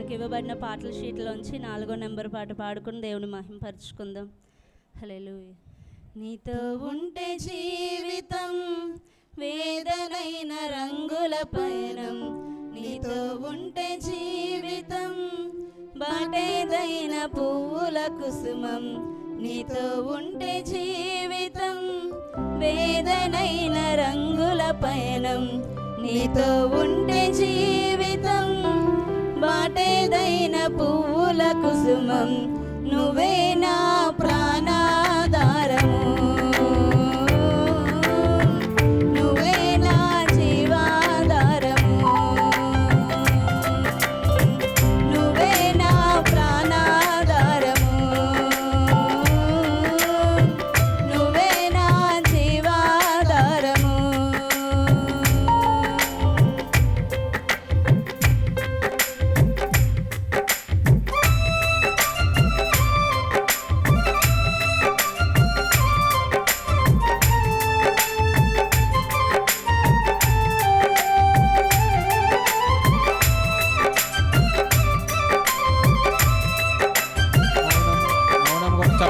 మనకి ఇవ్వబడిన పాటల షీట్లోంచి నాలుగో నెంబర్ పాట పాడుకుని దేవుని మహింపరుచుకుందాం. హలో నీతో ఉంటే జీవితం వేదనైన రంగుల పయనం. నీతో ఉంటే జీవితం బాటేదైన పువ్వుల కుసుమం. నీతో ఉంటే జీవితం వేదనైన రంగుల పయనం. నీతో ఉంటే జీవితం నాటేదైన పువ్వుల కుసుమం నువ్వే నా ప్రా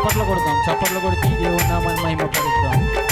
చప్పట్లు కొడతాం. చప్పట్లు కొడితే దేవుడు నామని మహిమ పడుతాం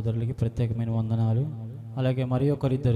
సహోదరులకి ప్రత్యేకమైన వందనాలు. అలాగే మరి ఒకరిద్దరు